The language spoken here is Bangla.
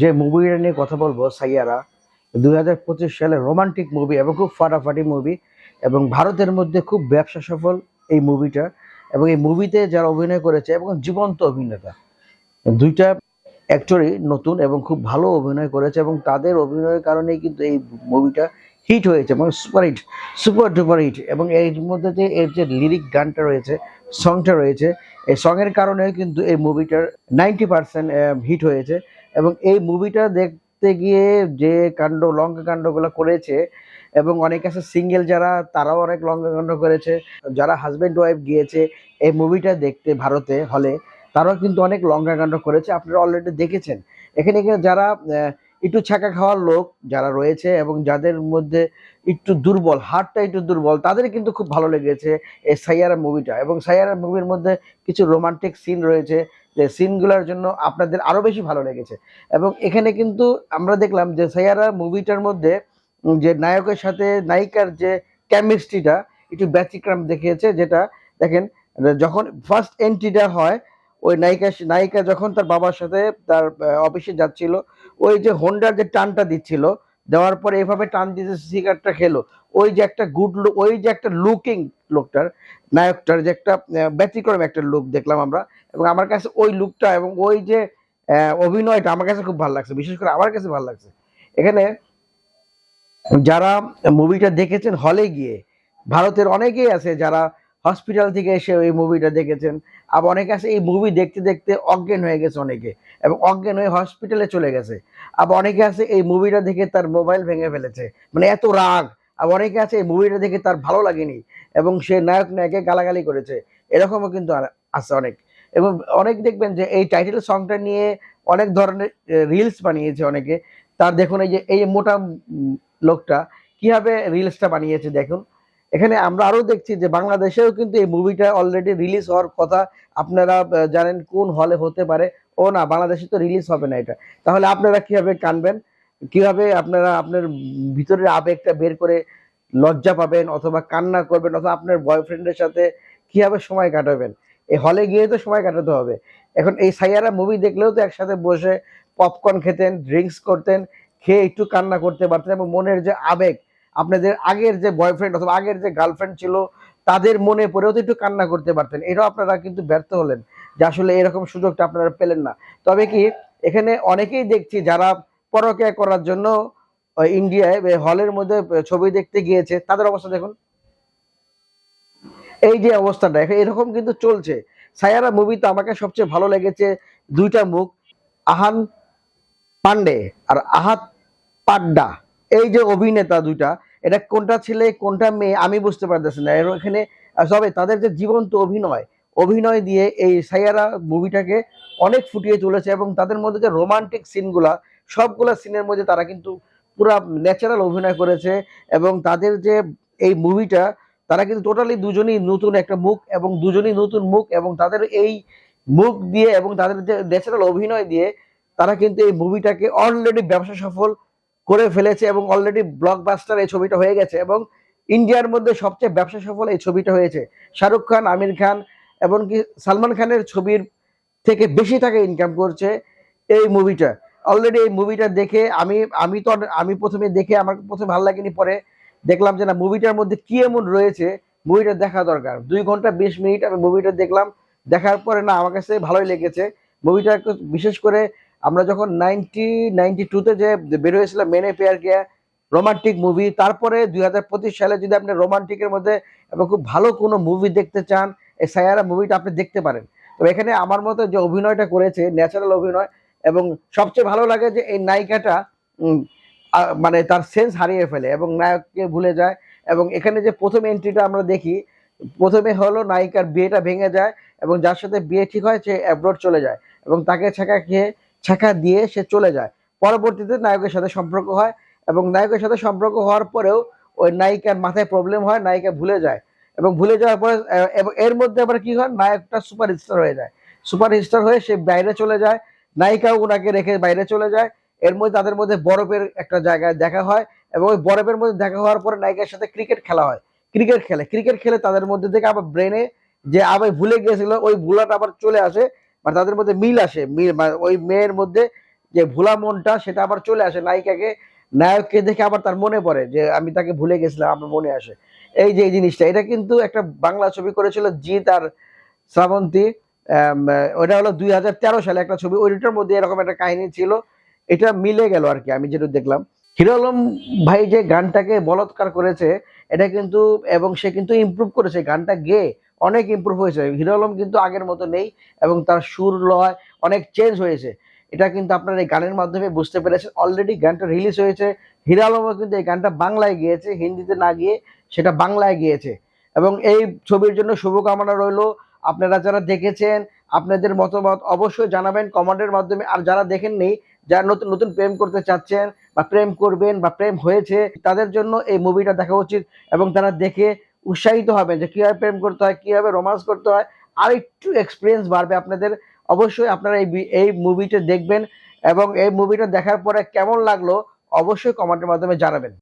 যে মুভিটা নিয়ে কথা বলব, সাইয়ারা, দুই হাজার পঁচিশ সালে রোমান্টিক মুভি এবং খুব ফাটাফাটি মুভি এবং ভারতের মধ্যে খুব ব্যবসা সফল এই মুভিটা এবং এই মুভিতে যারা অভিনয় করেছে এবং জীবন্ত অভিনেতা, দুইটা অ্যাক্টরই নতুন এবং খুব ভালো অভিনয় করেছে এবং তাদের অভিনয়ের কারণেই কিন্তু এই মুভিটা হিট হয়েছে এবং super hit super duper hit এবং এর মধ্যে যে, এর যে লিরিক গানটা রয়েছে সংটা রয়েছে, এই সঙের কারণে কিন্তু এই মুভিটার নাইনটি পার্সেন্ট হিট হয়েছে। এবং এই মুভিটা দেখতে গিয়ে যে কাণ্ড, লঙ্কা কাণ্ডগুলো করেছে এবং অনেক আছে সিঙ্গেল যারা, তারাও অনেক লঙ্কা কাণ্ড করেছে। যারা হাজব্যান্ড ওয়াইফ গিয়েছে, এই মুভিটা দেখতে ভারতে হলে, তারাও কিন্তু অনেক লঙ্কা কাণ্ড করেছে। আপনারা অলরেডি দেখেছেন। এখানে যারা একটু ছাকা খাওয়ার লোক যারা রয়েছে এবং যাদের মধ্যে একটু দুর্বল হার্টটা একটু দুর্বল, তাদের কিন্তু খুব ভালো লেগেছে এই সাইয়ারা মুভিটা। এবং সাইয়ারা মুভির মধ্যে কিছু রোমান্টিক সিন রয়েছে, যে সিনগুলোর জন্য আপনাদের আরও বেশি ভালো লেগেছে। এবং এখানে কিন্তু আমরা দেখলাম যে সাইয়ারা মুভিটার মধ্যে যে নায়কের সাথে নায়িকার যে কেমিস্ট্রিটা একটু ব্যতিক্রম দেখিয়েছে, যেটা দেখেন, যখন ফার্স্ট এন্ট্রিটা হয়, ওই নায়িকা নায়িকা যখন তার বাবার সাথে তার অফিসে যাচ্ছিল ওই যে হোন্ডার যে টানটা দিচ্ছিল, দেওয়ার পরে এভাবে টান দিতে সিগারেটটা খেলো। ওই যে একটা গুড লুক ওই যে একটা লুকিং লোকটার, নায়কটার যে একটা ব্যতিক্রম একটা লুক দেখলাম আমরা, এবং আমার কাছে ওই লুকটা এবং ওই যে অভিনয়টা আমার কাছে খুব ভালো লাগছে, বিশেষ করে আমার কাছে ভালো লাগছে। এখানে যারা মুভিটা দেখেছেন হলে গিয়ে, ভারতের অনেকেই আছে যারা হসপিটাল থেকে এসে এই মুভিটা দেখেছেন। আবার অনেকে আছে, এই মুভি দেখতে দেখতে অজ্ঞান হয়ে গেছে অনেকে এবং অজ্ঞান হয়ে হসপিটালে চলে গেছে। আবার অনেকে আছে, এই মুভিটা দেখে তার মোবাইল ভেঙে ফেলেছে। মানে এত রাগ। আবার অনেকে আছে, এই মুভিটা দেখে তার ভালো লাগেনি এবং সে নায়ক নায়কে গালাগালি করেছে। এরকমও কিন্তু আছে অনেক। এবং অনেক দেখবেন যে এই টাইটেল সংটা নিয়ে অনেক ধরনের রিলস বানিয়েছে অনেকে। তার দেখুন এই যে, এই মোটা লোকটা কীভাবে রিলসটা বানিয়েছে দেখুন। এখানে আমরা আরও দেখছি যে বাংলাদেশেও কিন্তু এই মুভিটা অলরেডি রিলিজ হওয়ার কথা আপনারা জানেন কোন হলে হতে পারে। ও না, বাংলাদেশে তো রিলিজ হবে না এটা। তাহলে আপনারা কীভাবে কানবেন? কীভাবে আপনারা আপনার ভিতরের আবেগটা বের করে লজ্জা পাবেন অথবা কান্না করবেন অথবা আপনার বয়ফ্রেন্ডের সাথে কীভাবে সময় কাটাবেন? এই হলে গিয়ে তো সময় কাটাতে হবে। এখন এই সাইয়ারা মুভি দেখলেও তো একসাথে বসে পপকর্ন খেতেন ড্রিঙ্কস করতেন, খেয়ে একটু কান্না করতে পারতেন এবং মনের যে আবেগ আপনাদের আগের যে বয়ফ্রেন্ড অথবা আগের যে গার্লফ্রেন্ড ছিল, তাদের মনে পড়েও তো একটু কান্না করতে পারতেন। এটাও আপনারা কিন্তু ব্যর্থ হলেন যে আসলে এরকম সুযোগটা আপনারা পেলেন না। তবে কি, এখানে অনেকেই দেখছি যারা পরকিয়া করার জন্য ইন্ডিয়ায় হলের মধ্যে ছবি দেখতে গিয়েছে। তাদের অবস্থা দেখুন। এই যে অবস্থাটা এরকম কিন্তু চলছে। সায়ারা মুভিতে আমাকে সবচেয়ে ভালো লেগেছে দুইটা মুখ, আহান পান্ডে আর আহাত পাড্ডা। এই যে অভিনেতা দুইটা, এটা কোনটা ছেলে, কোনটা মেয়ে, আমি বুঝতে পারতেছি না। এখানে সবে তাদের যে জীবন্ত অভিনয় অভিনয় দিয়ে এই সাইয়ারা মুভিটাকে অনেক ফুটিয়ে তুলেছে এবং তাদের মধ্যে যে রোমান্টিক সিনগুলা সবগুলা সিনের মধ্যে তারা কিন্তু পুরা ন্যাচারাল অভিনয় করেছে এবং তাদের যে এই মুভিটা, তারা কিন্তু টোটালি দুজনই নতুন একটা মুখ এবং দুজনই নতুন মুখ এবং তাদের এই মুখ দিয়ে এবং তাদের যে ন্যাচারাল অভিনয় দিয়ে তারা কিন্তু এই মুভিটাকে অলরেডি ব্যবসা সফল করে ফেলেছে এবং অলরেডি ব্লকবাস্টার এই ছবিটা হয়ে গেছে এবং ইন্ডিয়ার মধ্যে সবচেয়ে ব্যবসা সফল এই ছবিটা হয়েছে। শাহরুখ খান, আমির খান এমনকি সালমান খানের ছবির থেকে বেশি টাকা ইনকাম করছে এই মুভিটা অলরেডি এই মুভিটা দেখে আমি আমি তো আমি প্রথমে দেখে আমার প্রথমে ভালো লাগেনি, পরে দেখলাম যে না মুভিটার মধ্যে কি এমন রয়েছে মুভিটা দেখা দরকার। দুই ঘণ্টা বিশ মিনিট আমি মুভিটা দেখলাম, দেখার পরে না, আমার কাছে ভালোই লেগেছে। মুভিটা বিশেষ করে আমরা যখন নাইনটি নাইনটি টুতে যে বের হয়েছিল মেনে পেয়ার কিয়া রোমান্টিক মুভি, তারপরে দুই হাজার পঁচিশ সালে যদি আপনি রোমান্টিকের মধ্যে এবং খুব ভালো কোনো মুভি দেখতে চান, এই সায়ারা মুভিটা আপনি দেখতে পারেন। তো এখানে আমার মতো যে অভিনয়টা করেছে, ন্যাচারাল অভিনয়, এবং সবচেয়ে ভালো লাগে যে এই নায়িকাটা মানে তার সেন্স হারিয়ে ফেলে এবং নায়ককে ভুলে যায়। এবং এখানে যে প্রথম এন্ট্রিটা আমরা দেখি, প্রথমে হলো নায়িকার বিয়েটা ভেঙে যায় এবং যার সাথে বিয়ে ঠিক হয় সে অ্যাব্রোড চলে যায় এবং তাকে ছাকা খেয়ে ছাকা দিয়ে সে চলে যায়। পরবর্তীতে নায়কের সাথে সম্পর্ক হয় এবং নায়কের সাথে সম্পর্ক হওয়ার পরেও ওই নায়িকার মাথায় প্রবলেম হয়, নায়িকা ভুলে যায় এবং ভুলে যাওয়ার পরে, এবং, এর মধ্যে আবার কি হয়? নায়কটা সুপার স্টার হয়ে যায়। সুপার স্টার হয়ে সে বাইরে চলে যায়। নায়িকাও ওনাকে রেখে বাইরে চলে যায়। এর মধ্যে তাদের মধ্যে বরফের একটা জায়গায় দেখা হয় এবং ওই বরফের মধ্যে দেখা হওয়ার পরে নায়িকার সাথে ক্রিকেট খেলা হয়। ক্রিকেট খেলে। ক্রিকেট খেলে তাদের মধ্যে থেকে আবার ব্রেনে যে আবার ভুলে গিয়েছিল, ওই ভুলাটা আবার চলে আসে। মানে তাদের মধ্যে মিল আসে, মিল মানে ওই মেয়ের মধ্যে যে ভোলা মনটা সেটা আবার চলে আসে নায়িকাকে, নায়ককে দেখে আবার তার মনে পড়ে যে আমি তাকে ভুলে গেছিলাম, আমার মনে আসে। এই যে এই জিনিসটা, এটা কিন্তু একটা বাংলা ছবি করেছিল জিৎ আর শ্রাবন্তী ওটা হলো দুই হাজার তেরো সালে একটা ছবি ওইটার মধ্যে এরকম একটা কাহিনী ছিল, এটা মিলে গেল আর কি, আমি যেটা দেখলাম। হিরো আলম ভাই যে গানটাকে বলৎকার করেছে, এটা কিন্তু, এবং সে কিন্তু ইমপ্রুভ করেছে, গানটা গেয়ে অনেক ইমপ্রুভ হয়েছে। হিরো আলম কিন্তু আগের মতো নেই এবং তার সুর, লয় অনেক চেঞ্জ হয়েছে। এটা কিন্তু আপনারা এই গানের মাধ্যমে বুঝতে পেরেছেন। অলরেডি গানটা রিলিজ হয়েছে। হিরো আলমও কিন্তু এই গানটা বাংলায় গিয়েছে, হিন্দিতে না গিয়ে সেটা বাংলায় গিয়েছে। এবং এই ছবির জন্য শুভকামনা রইল। আপনারা যারা দেখেছেন, আপনাদের মতামত অবশ্যই জানাবেন কমেন্টের মাধ্যমে। আর যারা দেখেননি, যারা নতুন নতুন প্রেম করতে চাচ্ছেন বা প্রেম করবেন বা প্রেম হয়েছে, তাদের জন্য এই মুভিটা দেখা উচিত। এবং তারা দেখে উৎসাহিত হবেন যে কীভাবে প্রেম করতে হয়, কীভাবে রোমান্স করতে হয়, আর একটু এক্সপিরিয়েন্স বাড়বে আপনাদের। অবশ্যই আপনারা এই এই মুভিটা দেখবেন এবং এই মুভিটা দেখার পরে কেমন লাগল অবশ্যই কমেন্টের মাধ্যমে জানাবেন।